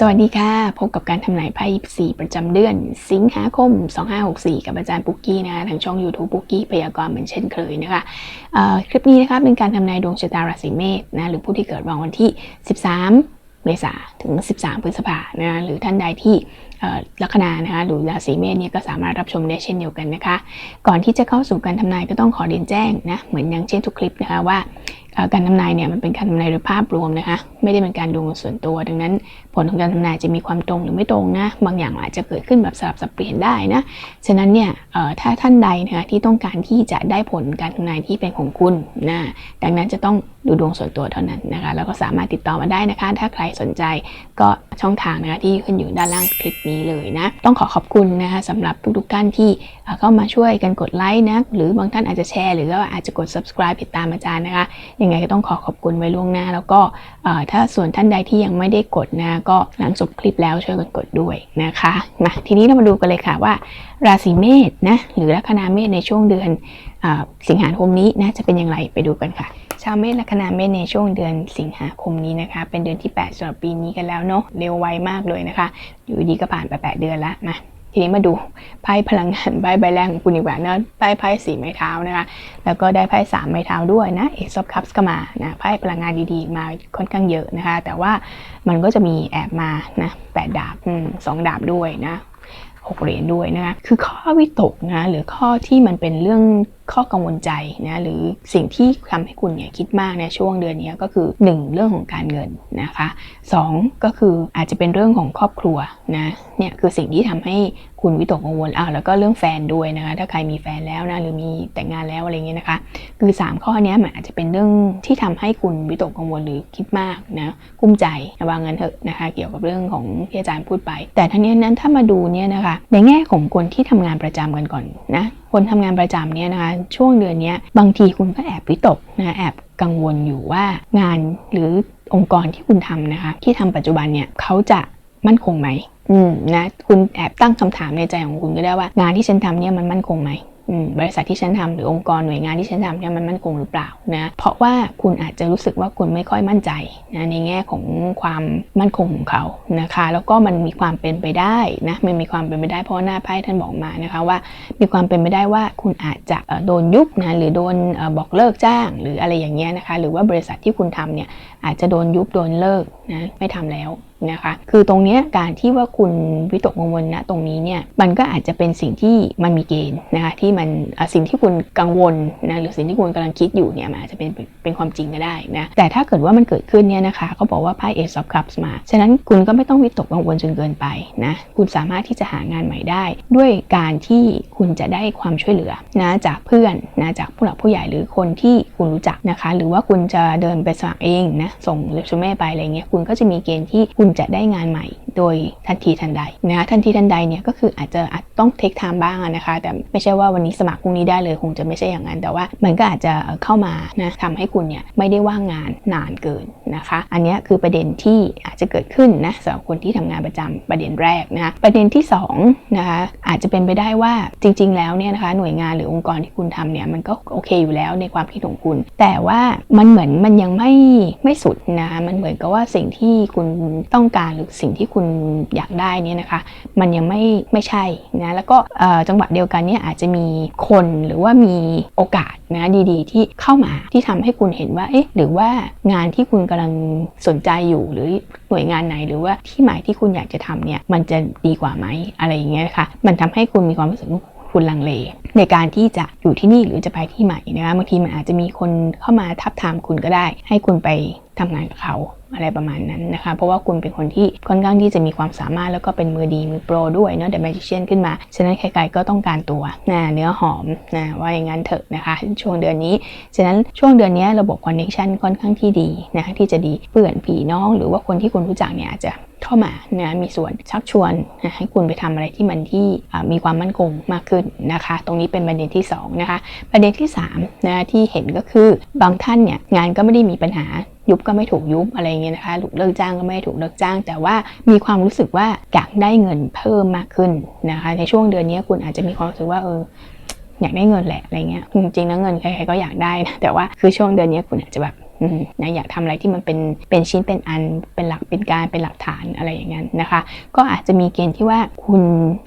สวัสดีค่ะ พบกับการทำนายไพ่4ประจำเดือน สิงหาคม 2564 กับอาจารย์ปุกกี้นะคะทางช่อง YouTube ปุกกี้พยากรณ์เหมือนเช่นเคยนะคะคลิปนี้นะคะเป็นการทำนายดวงชะตาราศีเมษนะหรือผู้ที่เกิดวันที่ 13 เมษาถึง 13 พฤษภานะหรือท่านใดที่ ลัคนานะคะหรือราศีเมษเนี่ยก็สามารถรับชมได้เช่นเดียวกันนะคะ ก่อนที่จะเข้าสู่การทำนายก็ต้องขอเรียนแจ้งนะเหมือนอย่างเช่นทุกคลิปนะคะว่าการทำนายเนี่ยมันเป็นการทำนายโดยภาพรวมนะคะไม่ได้เป็นการดูส่วนตัว ดังนั้นผลของการทำนายจะมีความตรงหรือไม่ตรงนะบางอย่างอาจจะเกิดขึ้นแบบสลับสับเปลี่ยนได้นะฉะนั้นเนี่ยถ้าท่านใดนะคะที่ต้องการที่จะได้ผลการทำนายที่เป็นของคุณนะดังนั้นจะต้องดูดวงส่วนตัวเท่านั้นนะคะแล้วก็สามารถติดต่อมาได้นะคะ ถ้าใครสนใจก็ช่องทางนะคะที่ขึ้นอยู่ด้านล่างคลิปนี้เลยนะ ต้องขอขอบคุณนะคะสำหรับทุกๆท่านที่เข้ามาช่วยกันกดไลค์นะ หรือบางท่านอาจจะแชร์ หรือว่าอาจจะกด subscribe ติดตามอาจารย์นะคะ ยังไงก็ต้องขอขอบคุณไว้ล่วงหน้า แล้วก็ถ้าส่วนท่านใดที่ยังไม่ได้กดนะก็หลังจบคลิปแล้วช่วยกันกดด้วยนะคะมาทีนี้เรามาดูกันเลยค่ะว่า ราศีเมษนะหรือลัคนาเมษในช่วงเดือนอสิงหาคมนี้นะจะเป็นอย่างไรไปดูกันค่ะ ชาวเมษลัคนาเมษในช่วงเดือนสิงหาคมนี้นะคะ เป็นเดือนที่ 8สำหรับปีนี้กันแล้วเนาะเร็วไวมากเลยนะคะ อยู่ดีก็ผ่านไป 8 เดือนล้วมาทีนี้มาดูไพ่พลังงานใบใบแรกของคุณดีกว่าเนาะไพ่ไพ่สีไม้เท้านะคะ แล้วก็ได้ไพ่สามไม้เท้าด้วยนะเอกซอฟคัพส์ก็มานะไพ่พลังงานดีๆ มาค่อนข้างเยอะนะคะ แต่ว่ามันก็จะมีแอบมานะแปดดาบสองดาบด้วยนะ หกเหรียญด้วยนะคะคือข้อวิตกนะหรือข้อที่มันเป็นเรื่องข้อกังวลใจนะหรือสิ่งที่ทำให้คุณเนี่ยคิดมากในช่วงเดือนนี้ก็คือ 1 เรื่องของการเงินนะคะสองก็คืออาจจะเป็นเรื่องของครอบครัวนะเนี่ยคือสิ่งที่ทำให้คุณวิตกกังวลอ้าวแล้วก็เรื่องแฟนด้วยนะคะถ้าใครมีแฟนแล้วนะหรือมีแต่งงานแล้วอะไรเงี้ยนะคะ คือ 3 ข้อนี้มันอาจจะเป็นเรื่องที่ทำให้คุณวิตกกังวลหรือคิดมากนะกุ้มใจวางเงินเถอะนะคะ เกี่ยวกับเรื่องของที่อาจารย์พูดไป แต่ทั้งนี้นั้นถ้ามาดูเนี่ยนะคะในแง่ของคนที่ทำงานประจำกันก่อนนะคนทำงานประจำเนี่ยนะคะช่วงเดือนนี้บางทีคุณก็แอบวิตกนะแอบกังวลอยู่ว่างานหรือองค์กรที่คุณทำนะคะที่ทำปัจจุบันเนี่ยเขาจะมั่นคงไหมอืมนะคุณแอบตั้งคำถามในใจของคุณก็ได้ว่า งานที่ฉันทำเนี่ยมันมั่นคงไหม บริษัทที่ฉันทำหรือองค์กรหน่วยงานที่ฉันทำเนี่ยมันมั่นคงหรือเปล่านะเพราะว่าคุณอาจจะรู้สึกว่าคุณไม่ค่อยมั่นใจนะในแง่ของความมั่นคงของเขานะคะ แล้วก็มันมีความเป็นไปได้นะมันมีความเป็นไปได้เพราะหน้าไพ่ท่านบอกมานะคะว่า มีความเป็นไปได้ว่าคุณอาจจะโดนยุบนะหรือโดนอบอกเลิกจ้าง หรืออะไรอย่างเงี้ยนะคะ หรือว่าบริษัทที่คุณทำเนี่ยอาจจะโดนยุบโดนเลิกนะไม่ทำแล้ว นะคะคือตรงนี้การที่ว่าคุณวิตกกังวลนะตรงนี้เนี่ยมันก็อาจจะเป็นสิ่งที่มันมีเกณฑ์นะคะที่มันสิ่งที่คุณกังวลนะหรือสิ่งที่คุณกำลังคิดอยู่เนี่ยมันอาจจะเป็นเป็นความจริงก็ได้นะแต่ถ้าเกิดว่ามันเกิดขึ้นเนี่ยนะคะเขาบอกว่าไพ่ Ace of Cups มาฉะนั้นคุณก็ไม่ต้องวิตกกังวลจนเกินไปนะคุณสามารถที่จะหางานใหม่ได้ ด้วยการที่คุณจะได้ความช่วยเหลือนะจากเพื่อนนะจากผู้หลักผู้ใหญ่หรือคนที่คุณรู้จักนะคะ หรือว่าคุณจะเดินไปสมัครเองนะส่งเรซูเม่ไปอะไรเงี้ยคุณก็จะมีเกณฑ์ที่คุณจะได้งานใหม่ โดยทันทีทันใดนะคะทันทีทันใดเนี่ยก็คืออาจจะอาจต้องเทคไทม์บ้างนะคะ แต่ไม่ใช่ว่าวันนี้สมัครพรุ่งนี้ได้เลยคงจะไม่ใช่อย่างนั้น แต่ว่ามันก็อาจจะเข้ามานะทำให้คุณเนี่ยไม่ได้ว่างงานนานเกินนะคะ อันนี้คือประเด็นที่อาจจะเกิดขึ้นนะสำหรับคนที่ทำงานประจำประเด็นแรกนะคะประเด็นที่สองนะคะอาจจะเป็นไปได้ว่าจริง ๆ แล้วเนี่ยนะคะหน่วยงานหรือองค์กรที่คุณทำเนี่ยมันก็โอเคอยู่แล้วในความคิดของคุณ แต่ว่ามันเหมือนมันยังไม่ไม่สุดนะคะมันเหมือนกับว่าสิ่งที่คุณต้องการหรือสิ่งที่คุณอยากได้นี่นะคะ มันยังไม่ไม่ใช่นะแล้วก็จังหวะเดียวกันเนี่ยอาจจะมีคนหรือว่ามีโอกาสนะดีๆ ที่เข้ามาที่ทำให้คุณเห็นว่าเอ๊ะหรือว่างานที่คุณกำลังสนใจอยู่หรือหน่วยงานไหนหรือว่าที่หมายที่คุณอยากจะทำเนี่ยมันจะดีกว่าไหมอะไรอย่างเงี้ยค่ะมันทำให้คุณมีความรู้สึกคุณลังเลในการที่จะอยู่ที่นี่หรือจะไปที่ใหม่นะคะบางทีมันอาจจะมีคนเข้ามาทับทามคุณก็ได้ ให้คุณไปทำงานกับเขา อะไรประมาณนั้นนะคะ เพราะว่าคุณเป็นคนที่ค่อนข้างที่จะมีความสามารถแล้วก็เป็นมือดีมือโปรด้วยเนาะเดอะแมจิเชียนขึ้นมา ฉะนั้นใครๆก็ต้องการตัวนะเนื้อหอมนะว่าอย่างนั้นเถอะนะคะ ช่วงเดือนนี้ ฉะนั้นช่วงเดือนนี้ระบบคอนเนคชันค่อนข้างที่ดีนะที่จะดีเพื่อนผีน้อง หรือว่าคนที่คุณรู้จักเนี่ยอาจจะเข้ามานะมีส่วนชักชวนนะให้คุณไปทำอะไรที่มันที่มีความมั่นคงมากขึ้นนะคะ ตรงนี้เป็นประเด็นที่สองนะคะประเด็นที่3นะที่เห็นก็คือบางท่านเนี่ยงานก็ไม่ได้มีปัญหา ยุบก็ไม่ถูกยุบอะไรเงี้ยนะคะถูกเลิกจ้างก็ไม่ถูกเลิกจ้าง แต่ว่ามีความรู้สึกว่าอยากได้เงินเพิ่มมากขึ้นนะคะ ในช่วงเดือนนี้คุณอาจจะมีความรู้สึกว่าเอออยากได้เงินแหละอะไรเงี้ยจริงๆแล้วเงินใครๆก็อยากได้นะแต่ว่าคือช่วงเดือนนี้คุณอาจจะแบบอืมนะอยากทำอะไรที่มันเป็นเป็นชิ้นเป็นอันเป็นหลักเป็นการเป็นหลักฐานอะไรอย่างนั้นนะคะ ก็อาจจะมีเกณฑ์ที่ว่าคุณ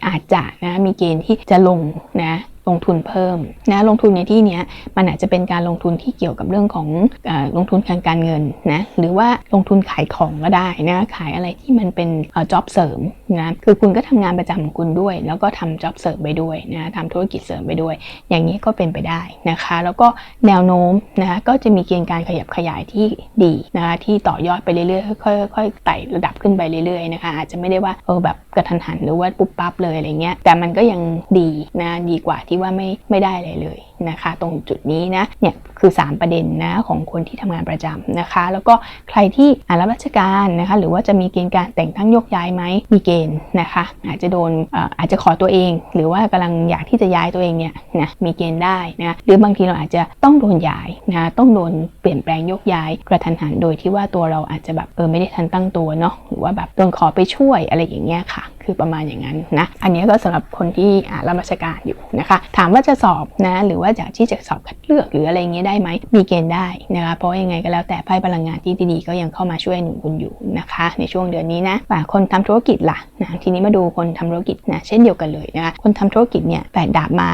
อาจจะนะมีเกณฑ์ที่จะลงนะ ลงทุนเพิ่มนะลงทุนในที่นี้มันอาจจะเป็นการลงทุนที่เกี่ยวกับเรื่องของอลงทุนทางการเงินนะหรือว่าลงทุนขายของก็ได้นะขายอะไรที่มันเป็นจ็อบเสริมนะคือคุณก็ทำงานประจำของคุณด้วย แล้วก็ทำจ็อบเสริมไปด้วยนะทำธุรกิจเสริมไปด้วย อย่างนี้ก็เป็นไปได้นะคะ แล้วก็แนวโน้มนะคะก็จะมีเกณฑ์การขยับขยายที่ดีนะคะที่ต่อยอดไปเรื่อยๆค่อยๆค่อยๆไต่ระดับขึ้นไปเรื่อยๆนะคะอาจจะไม่ได้ว่าเออแบบกระทันหันหรือว่าปุ๊บปั๊บเลยอะไรเงี้ยแต่มันก็ยังดีนะดีกว่าที่ว่าไม่ไม่ได้อะไรเลยนะคะ ตรงจุดนี้นะเนี่ยคือ 3 ประเด็นนะของคนที่ทำงานประจำนะคะ แล้วก็ใครที่อ่ารับราชการนะคะหรือว่าจะมีเกณฑ์การแต่งตั้งยกย้ายไหมมีเกณฑ์นะคะ อาจจะโดนอาจจะขอตัวเอง หรือว่ากำลังอยากที่จะย้ายตัวเองเนี่ยนะมีเกณฑ์ได้นะหรือบางทีเราอาจจะต้องโดนย้ายนะต้องโดนเปลี่ยนแปลงยกย้ายกระทันหันโดยที่ว่าตัวเราอาจจะแบบเออไม่ได้ทันตั้งตัวเนาะหรือว่าแบบโดนขอไปช่วยอะไรอย่างเงี้ยค่ะ คือประมาณอย่างนั้นนะอันนี้ก็สำหรับคนที่อ่ารับราชการอยู่นะคะถามว่าจะสอบนะ หรือว่าอยากที่จะสอบคัดเลือกหรืออะไรเงี้ยได้ไหมมีเกณฑ์ได้นะคะเพราะยังไงก็แล้วแต่ไพ่พลังงานที่ดีๆก็ยังเข้ามาช่วยหนุนคุณอยู่นะคะ ในช่วงเดือนนี้นะอ่าคนทำธุรกิจล่ะนะทีนี้มาดูคนทำธุรกิจนะเช่นเดียวกันเลยนะคะคนทำธุรกิจเนี่ยแปดดาบมา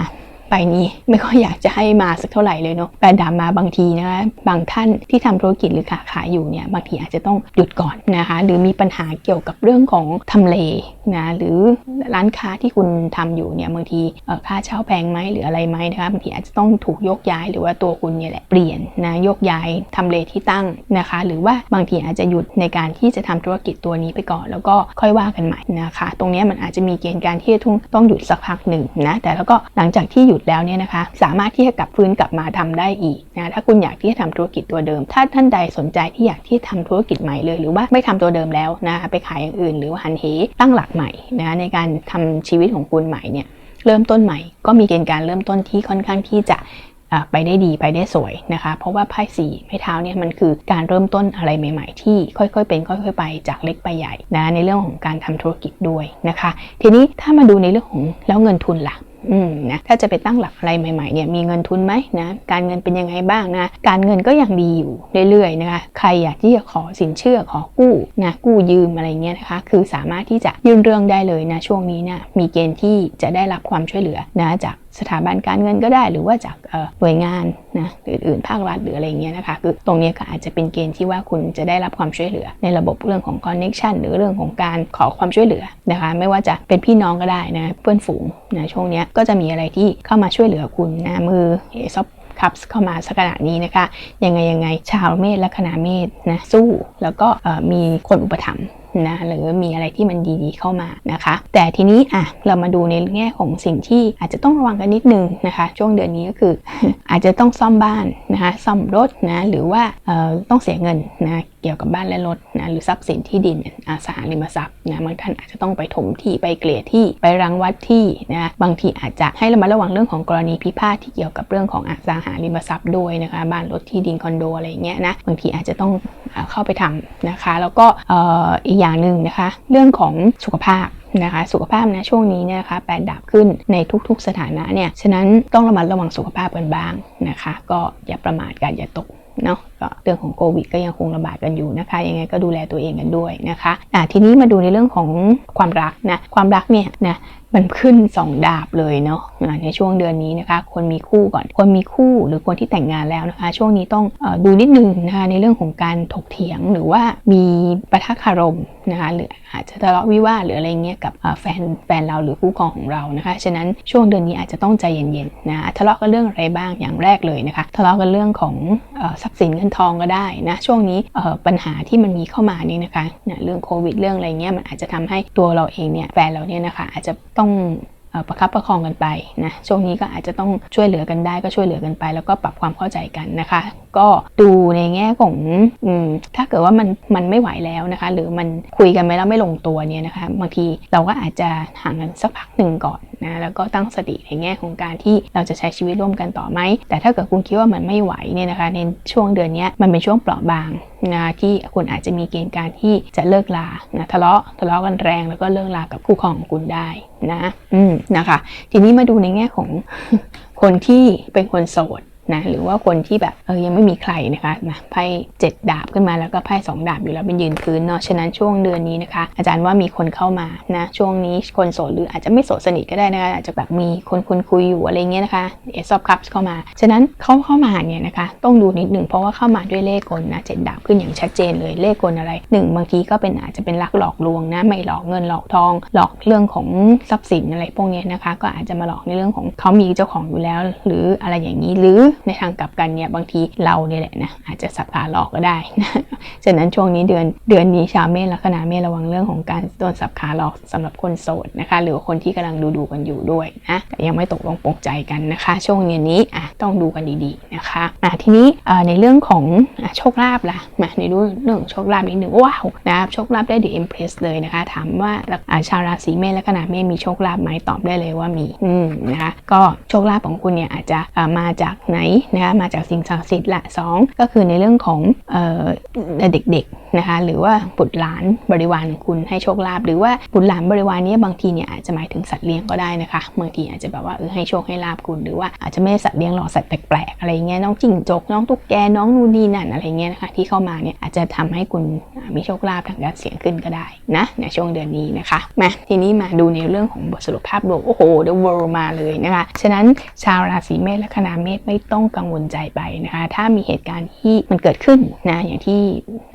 ไปนี้ไม่ค่อยอยากจะให้มาสักเท่าไหร่เลยเนาะแปดดามาบางทีนะคะบางท่านที่ทำธุรกิจหรือค้าขายอยู่เนี่ยบางทีอาจจะต้องหยุดก่อนนะคะหรือมีปัญหาเกี่ยวกับเรื่องของทำเลนะหรือร้านค้าที่คุณทำอยู่เนี่ยบางทีค่าเช่าแพงไหมหรืออะไรไหมนะคะบางทีอาจจะต้องถูกยกย้ายหรือว่าตัวคุณเนี่ยแหละเปลี่ยนนะยกย้ายทำเลที่ตั้งนะคะ หรือว่าบางทีอาจจะหยุดในการที่จะทำธุรกิจตัวนี้ไปก่อน แล้วก็ค่อยว่ากันใหม่นะคะ ตรงนี้มันอาจจะมีเกณฑ์การที่จะต้องต้องหยุดสักพักหนึ่งนะแต่แล้วก็หลังจากที่หยุดแล้วเนี่ยนะคะ สามารถที่จะกลับฟื้นกลับมาทำได้อีกนะถ้าคุณอยากที่จะทำธุรกิจตัวเดิม ถ้าท่านใดสนใจที่อยากที่จะทำธุรกิจใหม่เลย หรือว่าไม่ทำตัวเดิมแล้วนะคะไปขายอย่างอื่น หรือว่าหันเหตั้งหลักใหม่นะในการทำชีวิตของคุณใหม่เนี่ยเริ่มต้นใหม่ ก็มีเกณฑ์การเริ่มต้นที่ค่อนข้างที่จะไปได้ดีไปได้สวยนะคะ เพราะว่าไพ่สี่ไม้เท้าเนี่ยมันคือการเริ่มต้นอะไรใหม่ ๆ ที่ค่อยๆ เป็นค่อยๆ ไปจากเล็กไปใหญ่นะในเรื่องของการทำธุรกิจด้วยนะคะ ทีนี้ถ้ามาดูในเรื่องของแล้วเงินทุนล่ะ อืมนะถ้าจะไปตั้งหลักอะไรใหม่ๆเนี่ยมีเงินทุนไหมนะการเงินเป็นยังไงบ้างนะการเงินก็ยังดีอยู่เรื่อยๆนะคะใครอยากที่จะขอสินเชื่อขอกู้นะกู้ยืมอะไรเงี้ยนะคะ คือสามารถที่จะยื่นเรื่องได้เลยนะช่วงนี้เนี่ยมีเกณฑ์ที่จะได้รับความช่วยเหลือนะจาก สถาบันการเงินก็ได้ หรือว่าจากเอ่อหน่วยงานนะอื่นๆภาครัฐหรืออะไรเงี้ยนะคะคือตรงนี้ก็อาจจะเป็นเกณฑ์ที่ว่าคุณจะได้รับความช่วยเหลือ ในระบบเรื่องของคอนเน็ชันหรือเรื่องของการขอความช่วยเหลือนะคะไม่ว่าจะเป็นพี่น้องก็ได้นะเพื่อนฝูงนะช่วงนี้ก็จะมีอะไรที่เข้ามาช่วยเหลือคุณนะมือเอซอฟคัพเข้ามาสักขณะนี้นะคะ ยังไงยังไงชาวเมษและคณะเมษนะสู้ แล้วก็มีคนอุปถัมภ์ นะหรือมีอะไรที่มันดีๆเข้ามานะคะ แต่ทีนี้อะเรามาดูในแง่ของสิ่งที่อาจจะต้องระวังกันนิดนึงนะคะ ช่วงเดือนนี้ก็คืออาจจะต้องซ่อมบ้านนะคะซ่อมรถนะหรือว่าต้องเสียเงินนะเกี่ยวกับบ้านและรถนะหรือทรัพย์สินที่ดินอสังหาริมทรัพย์นะบางท่านอาจจะต้องไปถมที่ไปเกลี่ยที่ไปรังวัดที่นะบางทีอาจจะให้ระมัดระวังเรื่องของกรณีพิพาทที่เกี่ยวกับเรื่องของอาสังหาริมทรัพย์ด้วยนะคะบ้านรถที่ดินคอนโดอะไรอย่างเงี้ยนะบางทีอาจจะต้อง เข้าไปทำนะคะ แล้วก็อ,อ,อีกอย่างหนึ่งนะคะ เรื่องของสุขภาพนะคะสุขภาพนะช่วงนี้เนี่ยนะคะแปดดับขึ้นในทุกๆสถานะเนี่ยฉะนั้นต้องระมัดระวังสุขภาพกันบ้างนะคะ ก็อย่าประมาทกันอย่าตกเนาะก็เรื่องของโควิดก็ยังคงระบาดกันอยู่นะคะยังไงก็ดูแลตัวเองกันด้วยนะคะอะทีนี้มาดูในเรื่องของความรักนะความรักเนี่ยนะมันขึ้น 2 ดาบเลยเนาะในช่วงเดือนนี้นะคะคนมีคู่ก่อน คนมีคู่หรือคนที่แต่งงานแล้วนะคะ ช่วงนี้ต้องอดูนิดนึงนะคะในเรื่องของการถกเถียงหรือว่ามีปะทะคารมนะคะหรืออาจจะทะเลาะวิวาทหรืออะไรเงี้ยกับแฟนแฟนเราหรือคู่ครองของเรานะคะฉะนั้นช่วงเดือนนี้อาจจะต้องใจเย็นๆนะทะเลาะกันเรื่องอะไรบ้างอย่างแรกเลยนะคะ ทะเลาะกันเรื่องของอทรัพย์สินเงินทองก็ได้นะช่วงนี้ปัญหาที่มันมีเข้ามานี่นะคะเนี่ยเรื่องโควิดเรื่องอะไรเงี้ยมันอาจจะทำให้ตัวเราเองเนี่ยแฟนเราเนี่ยนะคะอาจจะต้อง ประคับประคองกันไปนะช่วงนี้ก็อาจจะต้องช่วยเหลือกันได้ก็ช่วยเหลือกันไป แล้วก็ปรับความเข้าใจกันนะคะ ก็ดูในแง่ของอถ้าเกิดว่ามันมันไม่ไหวแล้วนะคะ หรือมันคุยกันไม่แล้วไม่ลงตัวเนี่ยนะคะบางทีเราก็อาจจะห่างกันสักพักหนึ่งก่อนนะแล้วก็ตั้งสติในแง่ของการที่เราจะใช้ชีวิตร่วมกันต่อไหมแต่ถ้าเกิดคุณคิดว่ามันไม่ไหวเนี่ยนะคะในช่วงเดือนนี้มันเป็นช่วงเปราะบางนะที่คุณอาจจะมีเกณฑ์การที่จะเลิกลานะทะเลาะทะเลาะกันแรงแล้วก็เลิกลากับคู่ครองของคุณได้นะ อืมนะคะ ทีนี้มาดูในแง่ของคนที่เป็นคนโสด นะหรือว่าคนที่แบบเออยังไม่มีใครนะคะนะไพ่เจ็ดดาบขึ้นมาแล้วก็ไพ่สองดาบอยู่แล้วเป็นยืนพื้นเนาะฉะนั้นช่วงเดือนนี้นะคะ อาจารย์ว่ามีคนเข้ามานะช่วงนี้คนโสดหรืออาจจะไม่โสดสนิทก็ได้นะคะอาจจะแบบมีคนคุยคุยอยู่อะไรเงี้ยนะคะเอซอบคัพเข้ามา ฉะนั้นเขาเข้ามาเนี่ยนะคะต้องดูนิดหนึ่งเพราะว่าเข้ามาด้วยเลขกลนะเจ็ดดาบขึ้นอย่างชัดเจนเลยเลขกลอะไรหนึ่งบางทีก็เป็นอาจจะเป็นลักหลอกลวงนะไม่หลอกเงินหลอกทอง หลอกเรื่องของทรัพย์สินอะไรพวกนี้นะคะ ก็อาจจะมาหลอกในเรื่องของเขามีเจ้าของอยู่แล้ว หรืออะไรอย่างนี้หรือในทางกลับกันเนี่ยบางทีเราเนี่ยแหละนะอาจจะสับขาหลอกก็ได้นะฉะนั้นช่วงนี้เดือนเดือนนี้ชาวเมษลัคนาเมษระวังเรื่องของการโดนสับขาหลอกสำหรับคนโสดนะคะ หรือคนที่กำลังดูดูกันอยู่ด้วยนะแต่ยังไม่ตกลงปลงใจกันนะคะ ช่วงเดือนนี้อะต้องดูกันดีๆนะคะอะทีนี้ในเรื่องของอโชคลาภล่ะมาในดูเรื่องโชคลาภนิดหนึ่งว้าวนะครับโชคลาภได้ The Empress เลยนะคะ ถามว่าอะชาวราศีเมษลัคนาเมษมีโชคลาภไหมตอบได้เลยว่ามีอืมนะคะก็โชคลาภของคุณเนี่ยอาจจะะมาจากไหนนะคะมาจากสิ่งศักดิ์สิทธิ์ละสองก็คือในเรื่องของเออเด็กๆนะคะหรือว่าบุตรหลานบริวารของคุณให้โชคลาภหรือว่าบุตรหลานบริวารนี้บางทีเนี่ยอาจจะหมายถึงสัตว์เลี้ยงก็ได้นะคะบางทีอาจจะแบบว่าเออให้โชคให้ลาบคุณหรือว่าอาจจะไม่ได้สัตว์เลี้ยงหรอกสัตว์แปลกๆอะไรเงี้ยน้องจิ้งจกน้องตุ๊กแกน้องนู่นนี่นั่นอะไรเงี้ยนะคะที่เข้ามาเนี่ยอาจจะทำให้คุณ มีโชคลาภทางด้านเสียงขึ้นก็ได้นะในช่วงเดือนนี้นะคะมาทีนี้มาดูในเรื่องของบทสรุปภาพรวมโอ้โห The World มาเลยนะคะฉะนั้นชาวราศีเมษและคณาเมษไม่ต้องกังวลใจไปนะคะ ถ้ามีเหตุการณ์ที่มันเกิดขึ้นนะอย่างที่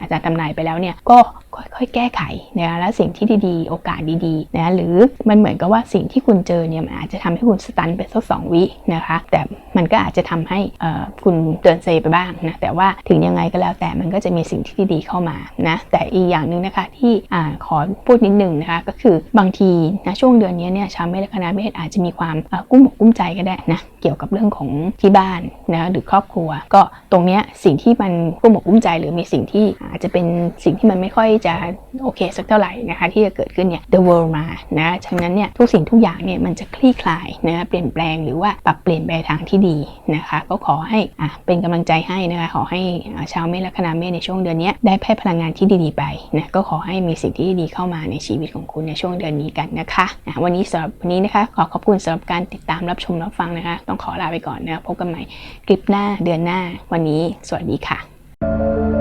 อาจารย์ทำนายไปแล้วเนี่ยก็ค่อยๆ แก้ไขนะและสิ่งที่ดีๆ โอกาสดีๆนะหรือมันเหมือนกับว่าสิ่งที่คุณเจอเนี่ยมันอาจจะทำให้คุณสตันไปสักสองวินะคะแต่มันก็อาจจะทำให้คุณเดินเซไปบ้างนะแต่ว่าถึงยังไงก็แล้วแต่มันก็จะมีสิ่งที่ดีๆเข้ามานะแต่อีกอย่างหนึ่งนะคะที่อขอพูดนิดนึงนะคะก็คือบางทีนะช่วงเดือนนี้เนี่ยชาวเมษคณะเมษอาจจะมีความกุ้มอกกุ้มใจก็ได้นะเกี่ยวกับเรื่องของที่บ้านนะหรือครอบครัว ก็ตรงเนี้ยสิ่งที่มันกุ้มอกกุ้มใจ หรือมีสิ่งที่อาจจะเป็นสิ่งที่มันไม่ค่อยจะโอเคสักเท่าไหร่นะคะที่จะเกิดขึ้นเนี่ย the world มานะฉะนั้นเนี่ยทุกสิ่งทุกอย่างเนี่ยมันจะคลี่คลายนะเปลี่ยนแปลงหรือว่าปรับเปลี่ยนไปทางที่ดีนะคะก็ขอให้อะเป็นกำลังใจให้นะคะขอให้ชาวเมษและคณะเมษในช่วงเดือนเนี้ยได้ไพ่พลังงานที่ดีๆไปนะก็ขอให้มีสิ่งที่ดีเข้ามาในชีวิตของคุณในช่วงเดือนนี้กันนะคะะวันนี้สำหรับวันนี้นะคะขอขอบคุณสำหรับการติดตามรับชมรับฟังนะคะ ต้องขอลาไปก่อนนะพบกันใหม่คลิปหน้าเดือนหน้าวันนี้ สวัสดีค่ะ